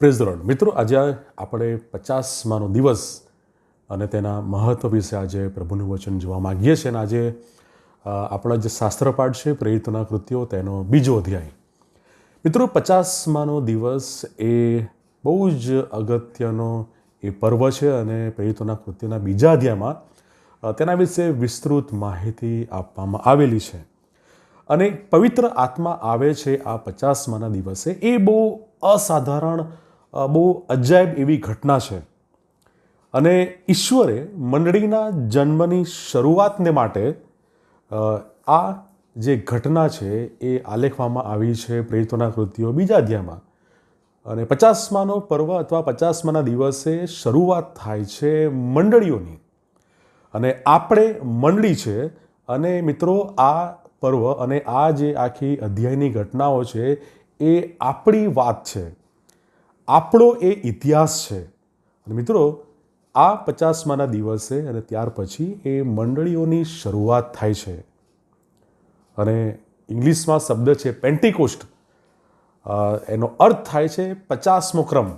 Praise road. મિત્રો, આજે આપણે પચાસમાનો દિવસ અને તેના મહત્વ વિશે આજે પ્રભુનું વચન જોવા માગીએ છીએ અને આજે આપણા જે શાસ્ત્રપાઠ છે, પ્રેરિતોના કૃત્યો, તેનો બીજો અધ્યાય. મિત્રો, પચાસમાનો દિવસ એ બહુ જ અગત્યનો એ પર્વ છે અને પ્રેરિતોના કૃત્યોના બીજા અધ્યાયમાં તેના વિશે વિસ્તૃત માહિતી આપવામાં આવેલી છે. અને પવિત્ર આત્મા આવે છે આ પચાસમાના દિવસે. એ બહુ અસાધારણ બહુ અજાયબ એવી ઘટના છે. અને ઈશ્વરે મંડળીના જન્મની શરૂઆતને માટે આ જે ઘટના છે એ આલેખવામાં આવી છે પ્રેરિતોના કૃતિઓ બીજા અધ્યાયમાં. અને પચાસમાનો પર્વ અથવા પચાસમાના દિવસે શરૂઆત થાય છે મંડળીઓની. અને આપણે મંડળી છે અને મિત્રો, આ પર્વ અને આ જે આખી અધ્યાયની ઘટનાઓ છે એ આપણી વાત છે. આપણો એ ઇતિહાસ છે. અને મિત્રો, આ પચાસમાના દિવસે અને ત્યાર પછી એ મંડળીઓની શરૂઆત થાય છે. અને ઇંગ્લિશમાં શબ્દ છે પેન્ટિકોસ્ટ એનો અર્થ થાય છે પચાસમો ક્રમ.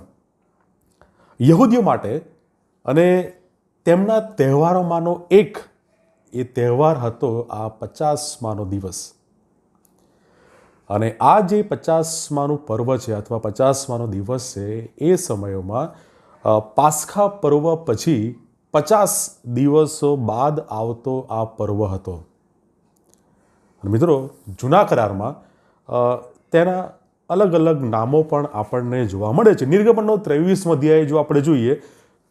યહૂદીઓ માટે અને તેમના તહેવારોમાંનો એક એ તહેવાર હતો આ પચાસમાનો દિવસ. અને આ જે પચાસમાનું પર્વ છે અથવા પચાસમાનો દિવસ છે, એ સમયોમાં પાસખા પર્વ પછી પચાસ દિવસો બાદ આવતો આ પર્વ હતો. મિત્રો જૂના કરારમાં તેના અલગ અલગ નામો પણ આપણને જોવા મળે છે. નિર્ગમનનો ત્રેવીસ અધ્યાય જો આપણે જોઈએ,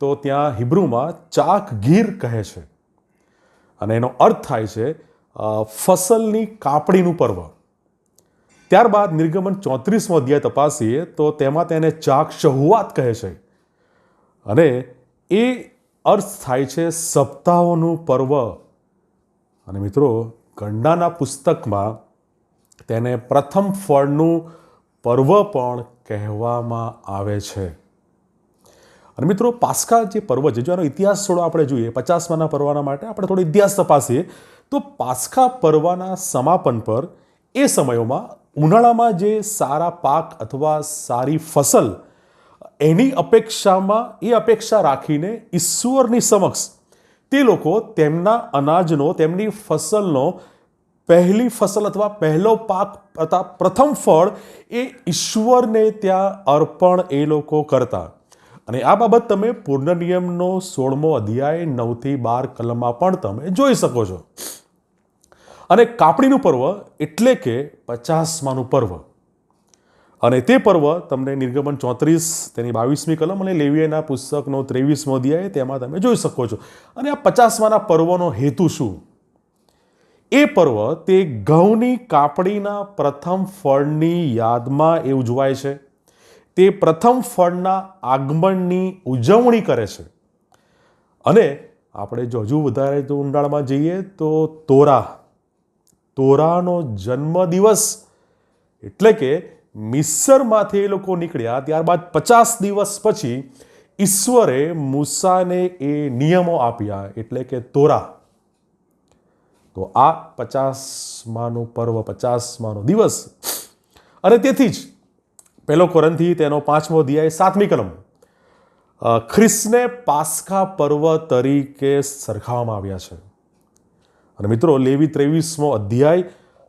તો ત્યાં હિબ્રુમાં ચાક ગીર કહે છે. અને એનો અર્થ થાય છે ફસલની કાપણીનું પર્વ. ત્યારબાદ નિર્ગમન ચોત્રીસમો અધ્યાય તપાસીએ તો તેમાં તેને ચાક શહુઆત કહે છે. અને એ અર્થ થાય છે સપ્તાહોનું પર્વ. અને મિત્રો, ગંડાના પુસ્તકમાં તેને પ્રથમ ફળનું પર્વ પણ કહેવામાં આવે છે. અને મિત્રો પાસ્કા જે પર્વ છે, જો આનો ઇતિહાસ થોડો આપણે જોઈએ, પચાસમાના પર્વના માટે આપણે થોડો ઇતિહાસ તપાસીએ, તો પાસ્કા પર્વના સમાપન પર એ સમયોમાં ઉનાળામાં જે સારા પાક અથવા સારી ફસલ, એની અપેક્ષામાં, એ અપેક્ષા રાખીને ઈશ્વરની સમક્ષ તે લોકો તેમના અનાજનો, તેમની ફસલનો પહેલી ફસલ અથવા પહેલો પાક અથવા પ્રથમ ફળ એ ઈશ્વરને ત્યાં અર્પણ એ લોકો કરતા. અને આ બાબત તમે પૂર્ણ નિયમનો સોળમો અધ્યાય નવથી બાર કલમમાં પણ તમે જોઈ શકો છો. અને કાપણીનું પર્વ એટલે કે પચાસમાનું પર્વ. અને તે પર્વ તમને નિર્ગમન ચોત્રીસ, તેની બાવીસમી કલમ અને લેવીએના પુસ્તકનો ત્રેવીસમો અધ્યાય, તેમાં તમે જોઈ શકો છો. અને આ પચાસમાના પર્વનો હેતુ શું? એ પર્વ તે ઘઉંની કાપડીના પ્રથમ ફળની યાદમાં એ ઉજવાય છે. તે પ્રથમ ફળના આગમનની ઉજવણી કરે છે. અને આપણે જો હજુ વધારે તો ઊંડાણમાં જઈએ તો તોરા. તોરાનો જન્મદિવસ એટલે કે મિસરમાંથી એ લોકો નીકળ્યા ત્યારબાદ પચાસ દિવસ પછી ઈશ્વરે મૂસાને એ નિયમો આપ્યા એટલે કે તોરા. તો આ પચાસમાનો પર્વ, પચાસમાનો દિવસ. અને તેથી જ પહેલો કોરંથી તેનો પાંચમો અધ્યાય સાતમી કલમ. ખ્રિસ્તને પાસ્કા પર્વ તરીકે સરખાવવામાં આવ્યા છે. અને મિત્રો, લેવી ત્રેવીસમો અધ્યાય,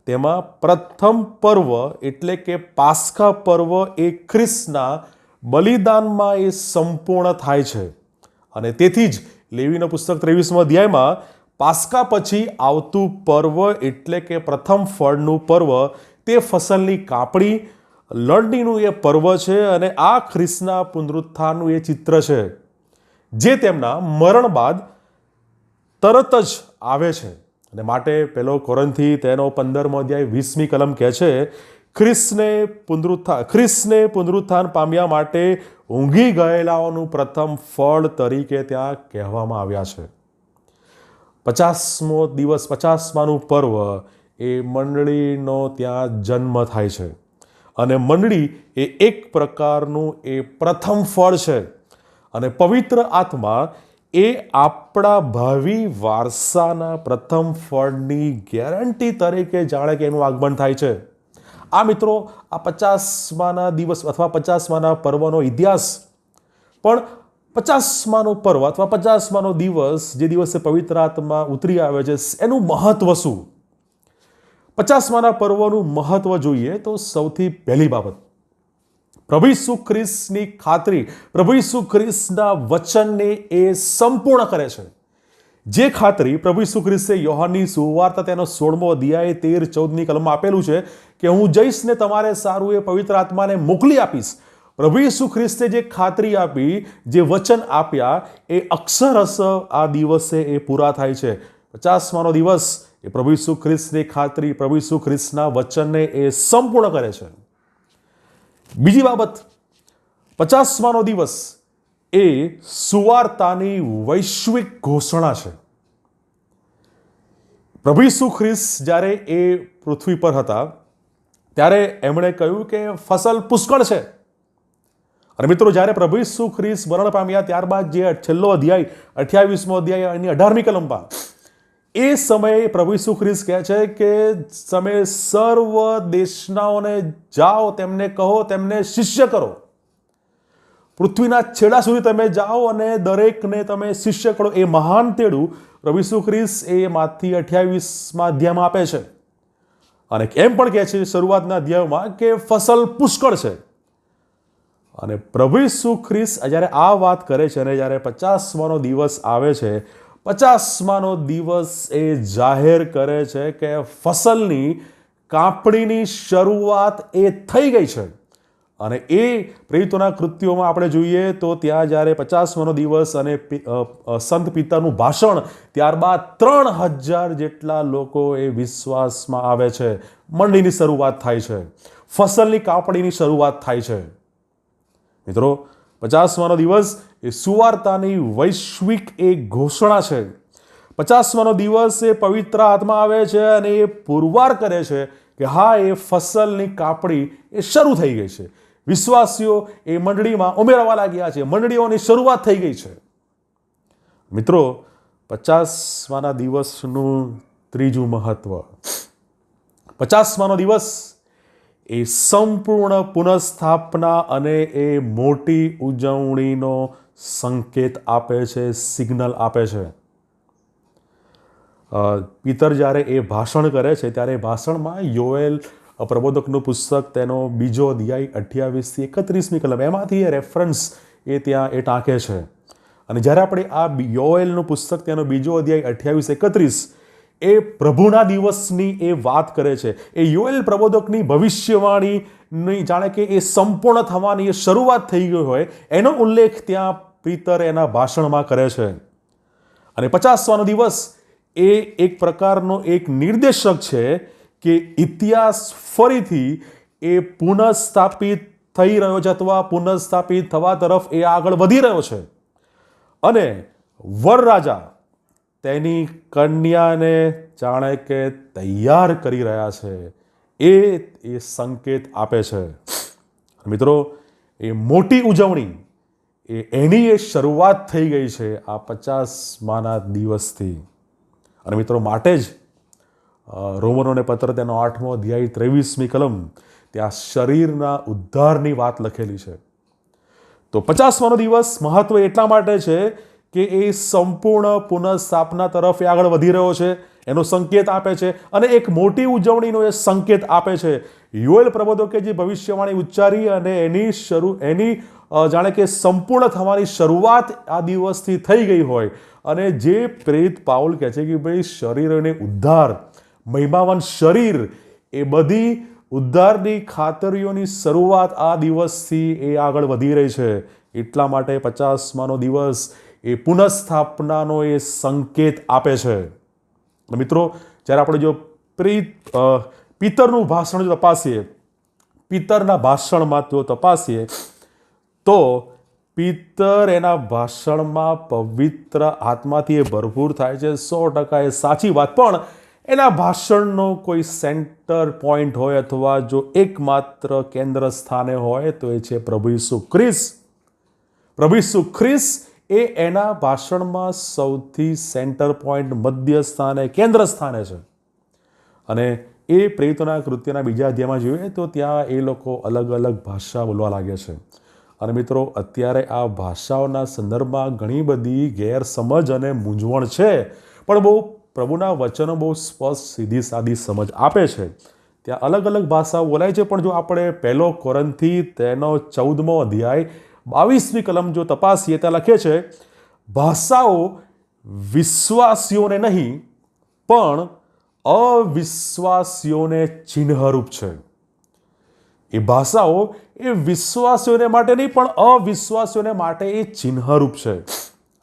તેમાં પ્રથમ પર્વ એટલે કે પાસ્કા પર્વ એ ખ્રિસ્તના બલિદાનમાં એ સંપૂર્ણ થાય છે. અને તેથી જ લેવીનો પુસ્તક ત્રેવીસમો અધ્યાયમાં પાસ્કા પછી આવતું પર્વ એટલે કે પ્રથમ ફળનું પર્વ, તે ફસલની કાપણી, લણણીનું એ પર્વ છે અને આ ખ્રિસ્તના પુનરુત્થાનનું એ ચિત્ર છે, જે તેમના મરણ બાદ તરત જ આવે છે. અને માટે પેલો કોરંથી તેનો પંદરમો અધ્યાય વીસમી કલમ કહે છે, ખ્રિસ્તને પુનરુત્થાન ખ્રિસ્તને પુનરુત્થાન પામ્યા માટે ઊંઘી ગયેલાઓનું પ્રથમ ફળ તરીકે ત્યાં કહેવામાં આવ્યા છે. પચાસમો દિવસ, પચાસમાનું પર્વ એ મંડળીનો ત્યાં જન્મ થાય છે. અને મંડળી એ એક પ્રકારનું એ પ્રથમ ફળ છે. અને પવિત્ર આત્મા એ આપણા ભાવિ વારસાના પ્રથમ ફળની ગેરંટી તરીકે જાણે કે એનું આગમન થાય છે. આ મિત્રો, આ પચાસમાના દિવસ અથવા પચાસમાના પર્વનો ઇતિહાસ. પણ પચાસમાનો પર્વ અથવા પચાસમાનો દિવસ જે દિવસે પવિત્ર આત્મા ઉતરી આવે છે, એનું મહત્વ શું? પચાસમાના પર્વનું મહત્વ જોઈએ તો સૌથી પહેલી બાબત. પ્રભુ ઈસુ ખ્રિસ્તની ખાતરી, પ્રભુ ઈસુ ખ્રિસ્તના વચનને એ સંપૂર્ણ કરે છે. જે ખાતરી પ્રભુ ઈસુ ખ્રિસ્તે યોહાનની સુવાર્તા તેનો સોળમો અધ્યાય તેર ચૌદની કલમમાં આપેલું છે કે હું જઈશ ને તમારે સારું એ પવિત્ર આત્માને મોકલી આપીશ. પ્રભુ ઈસુ ખ્રિસ્તે જે ખાતરી આપી, જે વચન આપ્યા, એ અક્ષરસ આ દિવસે એ પૂરા થાય છે. પચાસમાનો દિવસ એ પ્રભુ ઈસુ ખ્રિસ્તની ખાતરી, પ્રભુ ઈસુ ખ્રિસ્તના વચનને એ સંપૂર્ણ કરે છે. બીજી બાબત પચાસમાનો દિવસ એ સુવાર્તાની વૈશ્વિક ઘોષણા છે. પ્રભુ ઈસુ જ્યારે એ પૃથ્વી પર હતા, ત્યારે એમણે કહ્યું કે ફસલ પુષ્કળ છે. અને મિત્રો, જ્યારે પ્રભુ ઈસુ મરણ પામ્યા, ત્યારબાદ જે છેલ્લો અધ્યાય, અઠ્યાવીસમો અધ્યાય એની અઢારમી કલમમાં એ સમયે પ્રભુ ઈસુ ખ્રિસ્ત કહે છે કે તમે સર્વ દેશનાઓને જાઓ, તેમને કહો, તેમને શિષ્ય કરો. પૃથ્વીના છેડા સુધી તમે જાઓ અને દરેકને તમે શિષ્ય કરો. એ મહાન તેડું પ્રભુ ઈસુ ખ્રિસ્ત એ માથી અઠ્યાવીસમાં અધ્યાયમાં આપે છે. અને એમ પણ કહે છે શરૂઆતના અધ્યાયમાં કે ફસલ પુષ્કળ છે. અને પ્રભુ ઈસુ ખ્રિસ્ત જ્યારે આ વાત કરે છે અને જ્યારે પચાસમાનો દિવસ આવે છે પચાસમાનો દિવસ એ જાહેર કરે છે કે ફસલની કાપણીની શરૂઆત એ થઈ ગઈ છે. અને એ પ્રેરિતોના કૃત્યોમાં આપણે જોઈએ તો ત્યાં જ્યારે પચાસમાનો દિવસ અને સંત પિતાનું ભાષણ, ત્યારબાદ ત્રણ હજાર જેટલા લોકો એ વિશ્વાસમાં આવે છે. મંડીની શરૂઆત થાય છે. ફસલની કાપણીની શરૂઆત થાય છે. મિત્રો પચાસમાનો દિવસ એ સુવાર્તાની વૈશ્વિક એક ઘોષણા છે. પચાસમાનો દિવસ એ પવિત્ર આત્મા આવે છે અને એ પુરવાર કરે છે કે હા, એ ફસલની કાપણી એ શરૂ થઈ ગઈ છે. વિશ્વાસીઓ એ મંડળીમાં ઉમેરવા લાગ્યા છે. મંડળીઓની શરૂઆત થઈ ગઈ છે. મિત્રો, પચાસમાના દિવસનું ત્રીજું મહત્વ. પચાસમાનો દિવસ એ સંપૂર્ણ પુનઃસ્થાપના અને એ મોટી ઉજવણીનો સંકેત આપે છે, સિગ્નલ આપે છે. પિતર જ્યારે એ ભાષણ કરે છે, ત્યારે ભાષણમાં યોએલ પ્રબોધકનું પુસ્તક, તેનો બીજો અધ્યાય અઠ્યાવીસથી એકત્રીસમી કલમ, એમાંથી એ રેફરન્સ એ ત્યાં એ ટાંકે છે. અને જ્યારે આપણે આ યોએલનું પુસ્તક, તેનો બીજો અધ્યાય અઠ્યાવીસ એકત્રીસ એ પ્રભુના દિવસની એ વાત કરે છે. એ યોએલ પ્રબોધકની ભવિષ્યવાણીની જાણે કે એ સંપૂર્ણ થવાની એ શરૂઆત થઈ ગઈ હોય, એનો ઉલ્લેખ ત્યાં પિતર એના ભાષણમાં કરે છે. અને પચાસવાનો દિવસ એ એક પ્રકારનો એક નિર્દેશક છે કે ઇતિહાસ ફરીથી એ પુનઃસ્થાપિત થઈ રહ્યો છે અથવા પુનઃસ્થાપિત થવા તરફ એ આગળ વધી રહ્યો છે. અને વરરાજા તેની કન્યાને જાણે કે તૈયાર કરી રહ્યા છે. એ એ સંકેત આપે છે. મિત્રો, એ મોટી ઉજવણી, એ એની એ શરૂઆત થઈ ગઈ છે આ પચાસમાના દિવસથી. અને મિત્રો, માટે જ રોમનોને પત્ર તેનો આઠમો અધ્યાય ત્રેવીસમી કલમ, ત્યાં શરીરના ઉદ્ધારની વાત લખેલી છે. તો પચાસમાનો દિવસ મહત્વ એટલા માટે છે કે એ સંપૂર્ણ પુનઃસ્થાપના તરફ એ આગળ વધી રહ્યો છે, એનો સંકેત આપે છે અને એક મોટી ઉજવણીનો એ સંકેત આપે છે. યુએલ પ્રબોધકે જે ભવિષ્યવાણી ઉચ્ચારી અને એની શરૂ, એની જાણે કે સંપૂર્ણ થવાની શરૂઆત આ દિવસથી થઈ ગઈ હોય. અને જે પ્રેરિત પાઉલ કહે છે કે ભાઈ શરીરને ઉદ્ધાર, મહિમાવાન શરીર, એ બધી ઉદ્ધારની ખાતરીઓની શરૂઆત આ દિવસથી એ આગળ વધી રહી છે. એટલા માટે પચાસમાનો દિવસ એ પુનઃસ્થાપનાનો એ સંકેત આપે છે. મિત્રો, જ્યારે આપણે જો પ્રીત પિત્તરનું ભાષણ જો તપાસીએ, પિતરના ભાષણમાં જો તપાસીએ, તો પિતર એના ભાષણમાં પવિત્ર આત્માથી એ ભરપૂર થાય છે. સો ટકા એ સાચી વાત. પણ એના ભાષણનો કોઈ સેન્ટર પોઈન્ટ હોય અથવા જો એકમાત્ર કેન્દ્ર સ્થાને હોય તો એ છે પ્રભુ ઈસુ ખ્રિસ પ્રભુ ઈસુ ખ્રિસ્ત એ એના ભાષણમાં સૌથી સેન્ટર પોઈન્ટ મધ્ય સ્થાને, કેન્દ્ર સ્થાને છે. અને એ પ્રેરિતોના કૃત્યના બીજા અધ્યાયમાં જોઈએ તો ત્યાં એ લોકો અલગ અલગ ભાષા બોલવા લાગે છે. અને મિત્રો, અત્યારે આ ભાષાઓના સંદર્ભમાં ઘણી બધી ગેરસમજ અને મૂંઝવણ છે. પણ બહુ, પ્રભુના વચનો બહુ સ્પષ્ટ, સીધી સાદી સમજ આપે છે. ત્યાં અલગ અલગ ભાષાઓ બોલાય છે, પણ જો આપણે પહેલો કોરંથી તેનો ચૌદમો અધ્યાય બાવીસમી કલમ જો તપાસીએ ત્યાં લખે છે, ભાષાઓ વિશ્વાસીઓને નહીં, પણ અવિશ્વાસીઓને ચિહ્નરૂપ છે. એ ભાષાઓ એ વિશ્વાસીઓને માટે નહીં, પણ અવિશ્વાસીઓને માટે એ ચિહ્નરૂપ છે.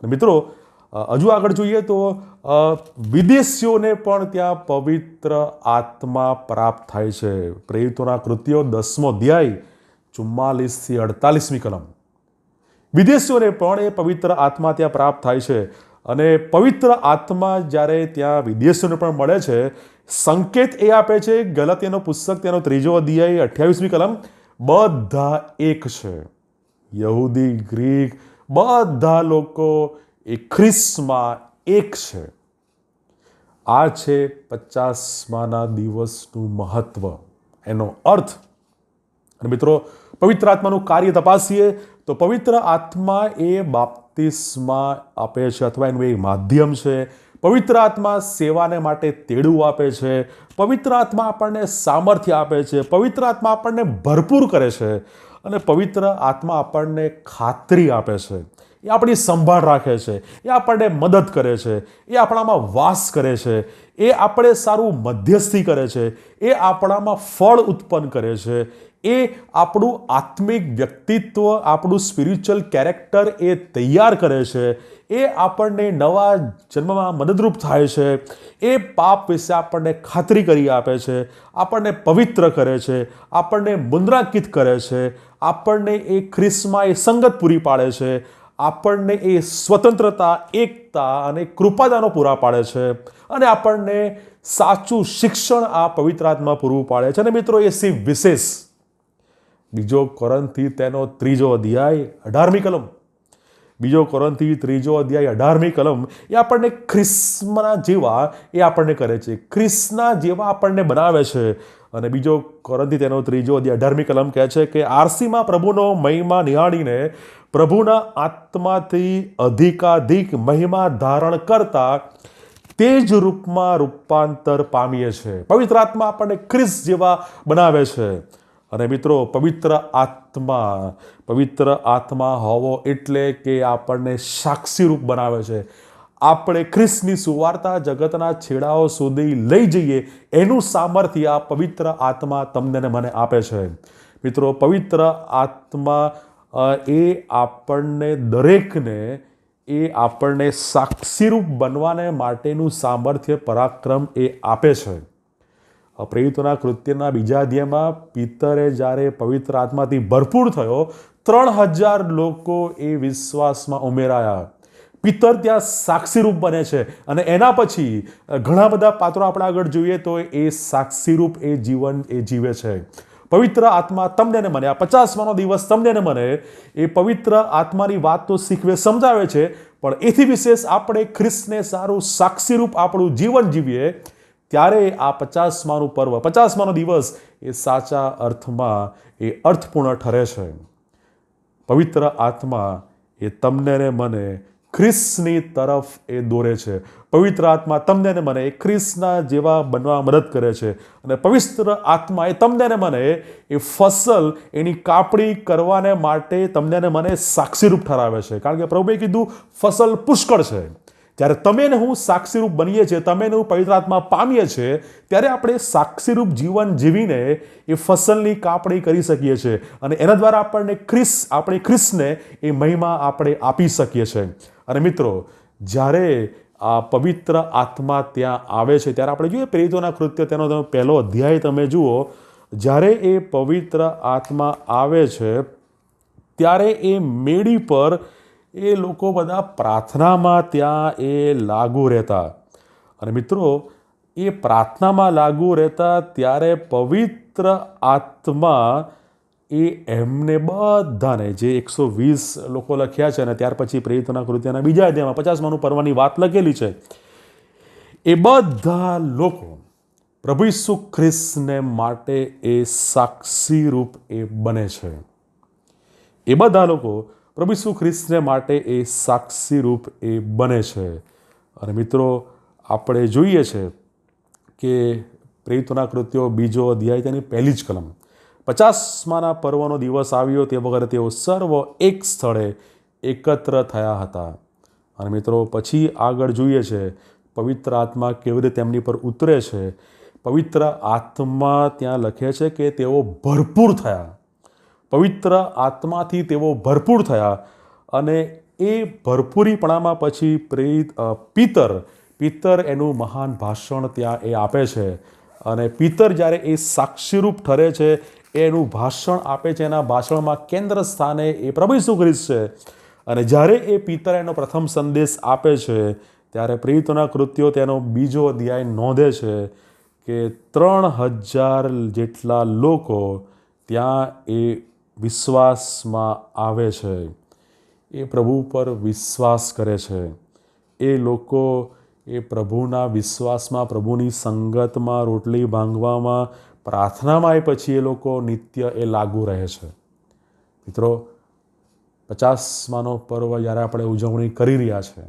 મિત્રો હજુ આગળ જોઈએ તો વિદેશીઓને પણ ત્યાં પવિત્ર આત્મા પ્રાપ્ત થાય છે. પ્રેરિતોના કૃત્યો દસમો અધ્યાય, ચુમ્માલીસથી અડતાલીસમી કલમ. વિદેશીઓને પણ એ પવિત્ર આત્મા ત્યાં પ્રાપ્ત થાય છે. અને પવિત્ર આત્મા જ્યારે ત્યાં વિદેશીઓને પણ મળે છે, સંકેત એ આપે છે ગલતીનો પુસ્તક તેનો ત્રીજો અધ્યાય, અઠ્યાવીસમી કલમ, બધા એક છે. યહૂદી, ગ્રીક, બધા લોકો એ ખ્રિસ્તમાં એક છે. આ છે પચાસમાના દિવસનું મહત્વ. એનો અર્થ અને મિત્રો, પવિત્ર આત્માનું કાર્ય તપાસીએ તો પવિત્ર આત્મા એ બાપ્તિસ્મા આપે છે અથવા એનું એક માધ્યમ છે. પવિત્ર આત્મા સેવાને માટે તેડું આપે છે. પવિત્ર આત્મા આપણને સામર્થ્ય આપે છે. પવિત્ર આત્મા આપણને ભરપૂર કરે છે. અને પવિત્ર આત્મા આપણને ખાતરી આપે છે. એ આપણી સંભાળ રાખે છે. એ આપણને મદદ કરે છે. એ આપણામાં વાસ કરે છે. એ આપણે સારું મધ્યસ્થી કરે છે, એ આપણામાં ફળ ઉત્પન્ન કરે છે, એ આપણું આત્મિક વ્યક્તિત્વ, આપણું સ્પિરિચ્યુઅલ કેરેક્ટર એ તૈયાર કરે છે, એ આપણને નવા જન્મમાં મદદરૂપ થાય છે, એ પાપ વિશે આપણને ખાતરી કરી આપે છે, આપણને પવિત્ર કરે છે, આપણને મુદ્રાંકિત કરે છે, આપણને એ ખ્રિસ્મા એ સંગત પૂરી પાડે છે આપણને એ સ્વતંત્રતા, એકતા અને કૃપાદાનો પૂરા પાડે છે અને આપણને સાચું શિક્ષણ આ પવિત્ર આત્મા પૂરું પાડે છે. અને મિત્રો, એ સી વિશેષ. બીજો કોરંથી તેનો ત્રીજો અધ્યાય, અઢારમી કલમ. બીજો કોરંથી ત્રીજો અધ્યાય, અઢારમી કલમ, એ આપણને ખ્રિસ્મના જેવા એ આપણને કરે છે. ખ્રિસ્તના જેવા આપણને બનાવે છે. અને બીજો કોરંથી તેનો ત્રીજો અધ્યાય, અઢારમી કલમ કહે છે કે, આરસીમાં પ્રભુનો મહિમા નિહાળીને પ્રભુના આત્માથી અધિકાધિક મહિમા ધારણ કરતા તે જ રૂપમાં રૂપાંતર પામીએ છીએ પવિત્ર આત્મા આપણને ખ્રિસ્ત જેવા બનાવે છે. અને મિત્રો, પવિત્ર આત્મા પવિત્ર આત્મા હોવો એટલે કે આપણને સાક્ષી રૂપ બનાવે છે. આપણે ખ્રિસ્તની સુવાર્તા જગતના છેડાઓ સુધી લઈ જઈએ એનું સામર્થ્ય આ પવિત્ર આત્મા તમને મને આપે છે. મિત્રો, પવિત્ર આત્મા એ આપણને દરેકને, એ આપણને સાક્ષીરૂપ બનવાને માટેનું સામર્થ્ય, પરાક્રમ એ આપે છે. પ્રેરિતોના કૃત્યના બીજા અધ્યાયમાં પિત્તરે જ્યારે પવિત્ર આત્માથી ભરપૂર થયો, ત્રણ હજાર લોકો એ વિશ્વાસમાં ઉમેરાયા. પિત્તર ત્યાં સાક્ષીરૂપ બને છે અને એના પછી ઘણા બધા પાત્રો આપણે આગળ જોઈએ તો એ સાક્ષીરૂપ એ જીવન એ જીવે છે. પવિત્ર આત્મા તમને ને મને. આ પચાસમાનો દિવસ તમને ને મને. એ પવિત્ર આત્માની વાત તો શીખવે, સમજાવે છે. પણ એથી વિશેષ આપણે ખ્રિસ્તને સારું સાક્ષીરૂપ આપણું જીવન જીવીએ, ત્યારે આ પચાસમાનું પર્વ, પચાસમાનો દિવસ એ સાચા અર્થમાં એ અર્થપૂર્ણ ઠરે છે. પવિત્ર આત્મા એ તમને ને મને ખ્રિસ્તની તરફ એ દોરે છે. પવિત્ર આત્મા તમને ને મને એ ખ્રિસના જેવા બનવા મદદ કરે છે. અને પવિત્ર આત્મા એ તમને ને મને એ ફસલ, એની કાપણી કરવાને માટે તમને ને મને સાક્ષીરૂપ ઠરાવે છે. કારણ કે પ્રભુએ કીધું, ફસલ પુષ્કળ છે. જ્યારે તમે ને હું સાક્ષીરૂપ બનીએ છીએ, તમે ને હું પવિત્ર આત્મા પામીએ છીએ, ત્યારે આપણે સાક્ષીરૂપ જીવન જીવીને એ ફસલની કાપણી કરી શકીએ છીએ. અને એના દ્વારા આપણને ખ્રિસ, આપણે ખ્રિસને એ મહિમા આપણે આપી શકીએ છીએ. અને મિત્રો, જ્યારે આ પવિત્ર આત્મા ત્યાં આવે છે, ત્યારે આપણે જોઈએ પ્રેરિતોના કૃત્ય, તેનો તમે પહેલો અધ્યાય તમે જુઓ, જ્યારે એ પવિત્ર આત્મા આવે છે, ત્યારે એ મેળી પર એ લોકો બધા પ્રાર્થનામાં ત્યાં એ લાગુ રહેતા. અને મિત્રો, એ પ્રાર્થનામાં લાગુ રહેતા ત્યારે પવિત્ર આત્મા એ એમને બધાને જે એકસો વીસ લોકો લખ્યા છે અને ત્યાર પછી પ્રેરિતોના કૃત્યના બીજા અધ્યાયમાં પચાસમાનું પર્વની વાત લખેલી છે, એ બધા લોકો પ્રભુ ઈસુ ખ્રિસ્તને માટે એ સાક્ષી રૂપ એ બને છે. એ બધા લોકો પ્રભુ ઈસુ ખ્રિસ્તને માટે એ સાક્ષી રૂપ એ બને છે. અને મિત્રો, આપણે જોઈએ છે કે પ્રેરિતોના કૃત્યો બીજો અધ્યાય તેની પહેલી જ કલમ. પચાસમાના પર્વનો દિવસ આવ્યો તે વગર તેઓ સર્વ એક સ્થળે એકત્ર થયા હતા. અને મિત્રો, પછી આગળ જોઈએ છે, પવિત્ર આત્મા કેવી રીતે તેમની પર ઉતરે છે? પવિત્ર આત્મા ત્યાં લખે છે કે તેઓ ભરપૂર થયા. પવિત્ર આત્માથી તેઓ ભરપૂર થયા અને એ ભરપૂરીપણામાં પછી પ્રેરિત પિતર પિતર એનું મહાન ભાષણ ત્યાં એ આપે છે. અને પિતર જ્યારે એ સાક્ષીરૂપ ઠરે છે એનું ભાષણ આપે છે એના ભાષણમાં કેન્દ્ર સ્થાને એ પ્રભુ ઈસુ ખ્રિસ્ત છે. અને જ્યારે એ પિતર એનો પ્રથમ સંદેશ આપે છે, ત્યારે પ્રીતોના કૃત્યો તેનો બીજો અધ્યાય નોંધે છે કે ત્રણ હજાર જેટલા લોકો ત્યાં એ વિશ્વાસમાં આવે છે. એ પ્રભુ પર વિશ્વાસ કરે છે. એ લોકો એ પ્રભુના વિશ્વાસમાં, પ્રભુની સંગતમાં, રોટલી ભાંગવામાં પ્રાર્થનામાં એ પછી એ લોકો નિત્ય એ લાગુ રહે છે. મિત્રો, પચાસમાનો પર્વ જ્યારે આપણે ઉજવણી કરી રહ્યા છે,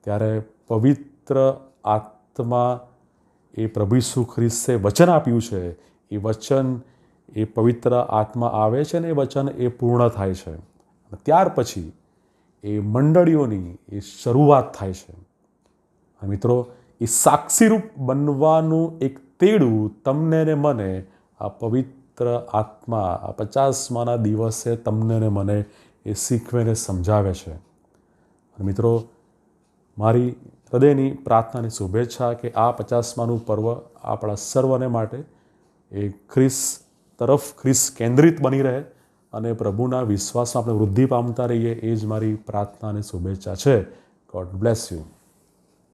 ત્યારે પવિત્ર આત્મા એ પ્રભુ ઈસુ ખ્રિસ્તે વચન આપ્યું છે. એ વચન, એ પવિત્ર આત્મા આવે છે ને એ વચન એ પૂર્ણ થાય છે. ત્યાર પછી એ મંડળીઓની એ શરૂઆત થાય છે. મિત્રો, એ સાક્ષીરૂપ બનવાનું એક તેડું તમને ને મને. આ પવિત્ર આત્મા, આ પચાસમાના દિવસે તમને ને મને એ શીખવે ને સમજાવે છે. મિત્રો, મારી હૃદયની પ્રાર્થનાની શુભેચ્છા કે આ પચાસમાનું પર્વ આપણા સર્વને માટે એ ખ્રિસ તરફ ખ્રિસ કેન્દ્રિત બની રહે અને પ્રભુના વિશ્વાસમાં આપણે વૃદ્ધિ પામતા રહીએ, એ જ મારી પ્રાર્થના અને શુભેચ્છા છે. God bless you